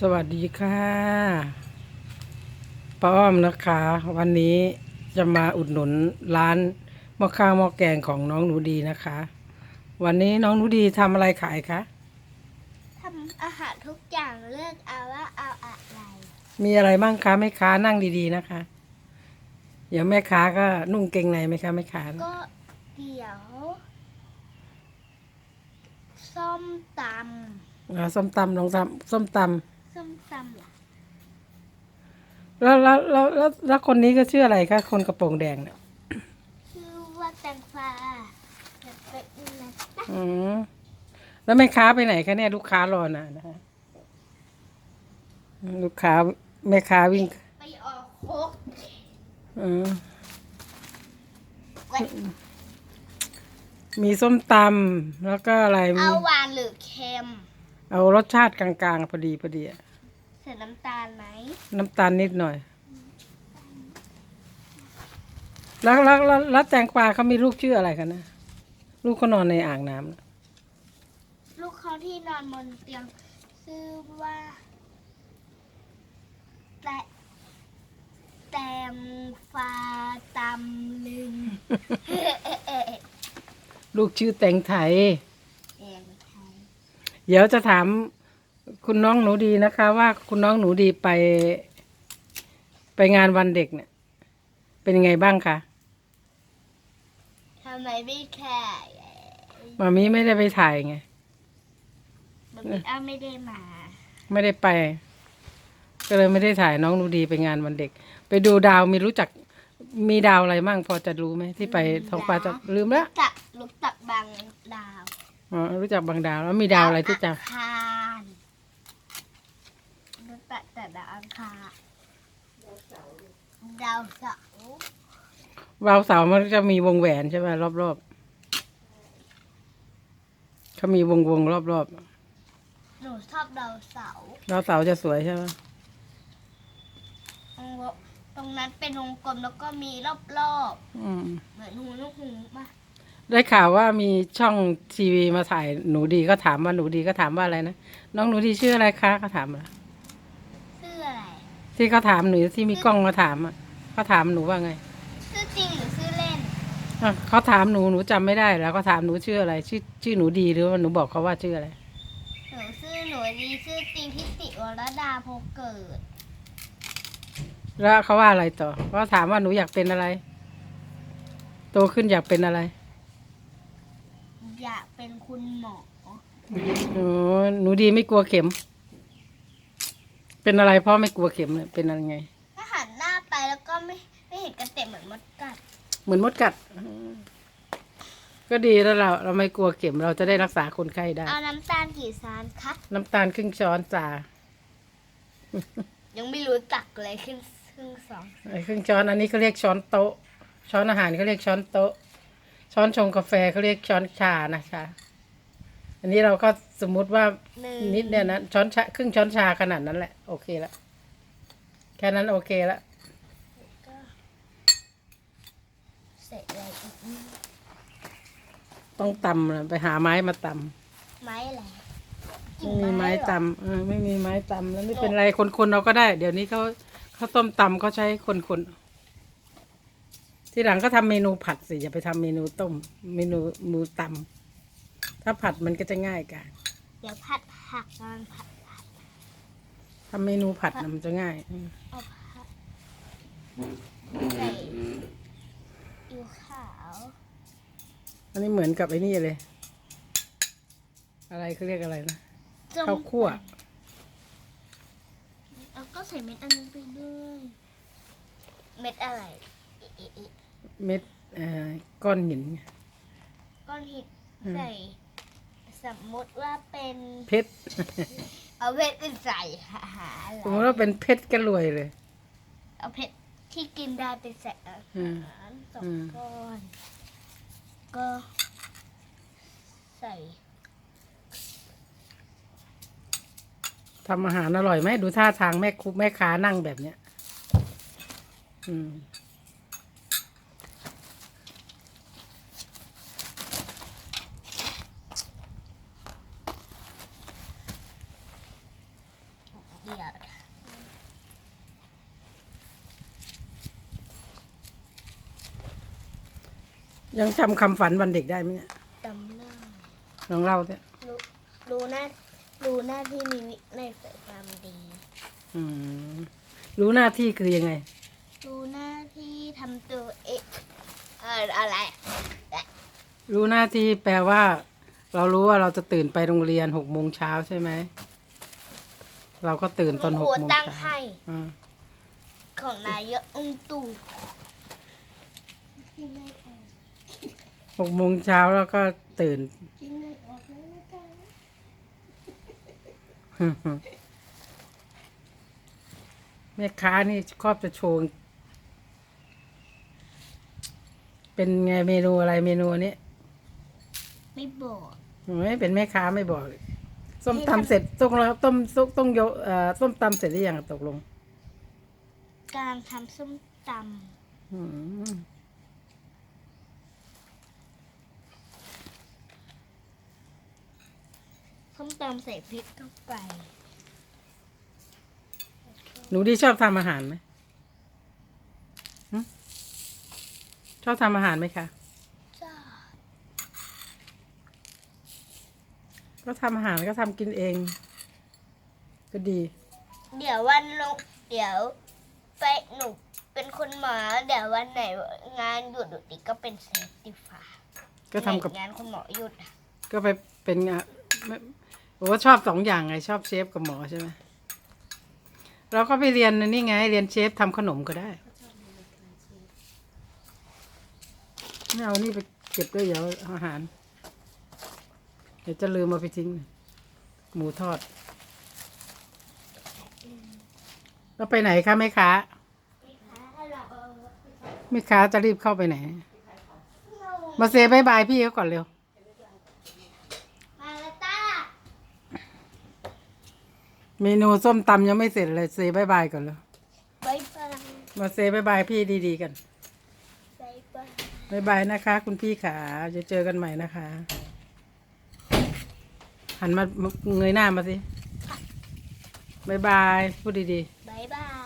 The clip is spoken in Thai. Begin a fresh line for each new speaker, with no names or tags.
สวัสดีค่ะป้าอ้อมนะคะ วันนี้จะมาอุดหนุนร้านหม้อข้าวหม้อแกงของน้องหนูดีนะคะ วันนี้น้องหนูดีทำอะไรขายคะ
ทำอาหารทุกอย่างเลือกเอาว่าเอาอะไร
มีอะไรบ้างคะแม่ค้านั่งดีๆนะคะเดี๋ยวแม่ค้าก็นุ่งเกงในไหมคะแม่ค้า
ก็เดี๋ยวส้มต
อ่าส้มตำลองทำส้มตำ
ส้มตำเหรอำ
แล้วแล้วแล้วแล้วแล้วคนนี้ก็ชื่ออะไรคะคนกระโปรงแดงเนี่ย
ชื่อว่าแตงฟ้าจะเป็นนะจ๊ะ
อืมแล้วแม่ค้าไปไหนคะเนี่ยลูกค้ารอนานนะคะลูกค้าแม่ค้าวิ่ง
ไปออกโคก
อืม
ไว้
มีส้มตำแล้วก็อะไรมี
เอาหวานหรือเค็ม
เอารสชาติกลางๆพอดีพอดีอะ
ใส่น้ำตาลไหม
น้ำตาลนิดหน่อย แล้วแล้วแล้วแล้วแตงกวาเขามีลูกชื่ออะไรกันนะ ลูกเขานอนในอ่างน้ำน่ะ
ลูกเขาที่นอนบนเตียงชื่อว่าแต่แตงฟ้าตำลึง
ลูกชื่อแตงไทย
แตงไทย
เดี๋ยวจะถามคุณน้องหนูดีนะคะ ว่าคุณน้องหนูดีไป ไปงานวันเด็กเนี่ย เป็นยังไงบ้างคะ
ทำไมไม่แค่
มามีไม่ได้ไปถ่ายไง
แบบนี้อ้าไม่ได้มา
ไม่ได้ไป ก็เลยไม่ได้ถ่ายน้องหนูดีไปงานวันเด็ก ไปดูดาวมีรู้จักมีดาวอะไรมั่งพอจะรู้ไหมที่ไปท้องฟ้าจะลืมแล้ว
จักลูกตักบางดาว
อ๋อรู้จักบางดาวแล้วมีดาวอะไรที่จ
อังคารรู้จักแต่ดาวอังคารดาวเสาร์ำ
วาวเสาร์มันจะมีวงแหวนใช่ไหมรอบๆเขามีวงวงๆรอบ
หนูชอบดาวเสาร์
ๆดาวเสาร์จะสวยใช่ไหม
ตรงนั้นเป็นวงกลมแล้วก็มีรอบ
อืม
ๆเหมือนหูลูกหูมา
ได้ข่าวว่ามีช่องทีวีมาถ่ายหนูดีก็ถามว่าหนูดีก็ถามว่าอะไรนะน้องหนูดีชื่ออะไรคะก็ถามอะไร
ชื่ออะไร
ที่เขาถามหนูที่มีกล้องมาถามอะเขาถามหนูว่าไง
ชื่อจริงหรือชื่อเล่น
อะเขาถามหนูหนูจำไม่ได้แล้วเขาถามหนูชื่ออะไร ชื่อชื่อหนูดีหรือว่าหนูบอกเขาว่าชื่ออะไร
หนูชื่อหนูดีชื่อจริงทิติวรดาโพเกิด
แล้วเขาว่าอะไรต่อเขาถามว่าหนูอยากเป็นอะไร โตขึ้นอยากเป็นอะไร
อยากเป็นคุณหมอ
หนูหนูดีไม่กลัวเข็ม เป็นอะไรเพราะไม่กลัวเข็มเนี่ยเป็นอะไรไง
ถ้าหันหน้าไปแล้วก็ไม่ไม่เห็นกระเต็มเหมือนมดกัด
เหมือนมดกัดอืมก็ดีแล้วเรา เราไม่กลัวเข็มเราจะได้รักษาคนไข้ได้
เอาน้ำตาลกี่ซานคะ
น้ำตาลครึ่งช้อนจ่า
ยังไม่รู้จักเลยขึ้นครึ่งสอง
ไอ้ครึ่งช้อนอันนี้เขาเรียกช้อนโต๊ะ ช้อนอาหารเขาเรียกช้อนโต๊ะ ช้อนชงกาแฟเขาเรียกช้อนชานะคะ อันนี้เราก็สมมุติว่า
หนึ่ง
นิดเนี่ยนะช้อนชาครึ่งช้อนชาขนาดนั้นแหละ โอเคละแค่นั้นโอเคละ
ก็เสร็จเลยอีกนิด
ต้องตำนะไปหาไม้มาต
ไม้อะไรำ
ไม่มีไม้
เหรอ
ตำเออไม่มีไม้ตำแล้วไม่เป็นไรคนๆเราก็ได้ เดี๋ยวนี้เขาเขาต้มตำเขาใช้คนๆ ทีหลังก็ทำเมนูผัดสิ อย่าไปทำเมนูต้ม เมนูมือตำถ้าผัดมันก็จะง่ายกัน
เดี๋ยวผัดผักนอนผัดผัด
ทำเมนูผัดน่ะมันจะง่ายอืม
เอาผัดใส่อิวขาว
อันนี้เหมือนกับไอ้นี่เลย อะไรเขาเรียกอะไรนะ
ส้ม
ข้าวคั่ว
แล้วก็ใส่เม็ดอันนี้ไปด้วย เม็ดอะไรอิอิอิ
เม็ดเอ่อก้อนหิน
ก้อนหิน
อืม
ใส่ สมมติว่าเป็น
เพชร
เอาเพชรใส่หาหาอะไร
สมมติว่าเป็นเพชรก็รวยเลย
เอาเพชรที่กินได้ไปใส่อา
อืม
หารสอง
อืม
ก้อน ก็ใส่
ทำอาหารอร่อยไหมดูท่าทางแม่คุแม่ค้านั่งแบบเนี้ย อืม
ดียว
ยังจำคำฝันวันเด็กได้ไหมเนี่ย
จำได้
ลองเล่าสิ
รู้รู้หน้ารู้หน้าที่มีวินัยใส่ความดี
อืมรู้หน้าที่คือยังไง
รู้หน้าที่ทำตัวเองเอออะไร
รู้หน้าที่แปลว่า เรารู้ว่าเราจะตื่นไปโรงเรียนหกโมงเช้าใช่ไหม เราก็ตื่นตอนหก
ครู
โมง
ตั้ง
เช้า
ให้
อ่า
ของนายกองตู่
หกโมงเช้าแล้วก็ตื่น แม่ค้านี่ชอบจะโชว์เป็นไงเมนูอะไรเมนูนี้
ไม่บอก
ไม่เป็นแม่ค้าไม่บอกเลย ส้มตำเสร็จตกลงต้มต้มต้มโยเอ่อส้มตำเสร็จหรือยังตกลง
กำลังทำส้มต
อืมำ
ส้มตำใส่พริกเข้าไป
หนูดีชอบทำอาหารไหมหึชอบทำอาหารไหมคะ
จ้า
ก็ทำอาหารก็ทำกินเอง ก็ดี
เดี๋ยววันลงเดี๋ยวไปหนูเป็นคนหมาเดี๋ยววันไหนงานหยุดหนูดิก็เป็นเซฟตี้ฟ้า
ก็ทำกับ
งานคุณหมอหยุดอะ
ก็ไปเป็นงานไม่โอ้ชอบสองอย่างไง ชอบเชฟกับหมอใช่ไหมเราก็ไปเรียนนี่ไง เรียนเชฟทำขนมก็ได้ไม่เอานี่ไปเก็บด้วยเดี๋ยวอาหาร เดี๋ยวจะลืมมาไปทิ้ง หมูทอด แล้วไปไหนคะแม่ค้าแม่ค้าจะรีบเข้าไปไหน มาเซบายบายพี่เขาก่อนเร็ว
มาแล้วจ้า
เมนูส้มตำยังไม่เสร็จเลยเซบายบายก่อนเลย
บายบาย
มาเซบายบายพี่ดีๆกัน
บายบาย
บายบายนะคะ คุณพี่ขาจะเจอกันใหม่นะคะ หันมาเงยหน้ามาสิบายบายพูดดี
บายบาย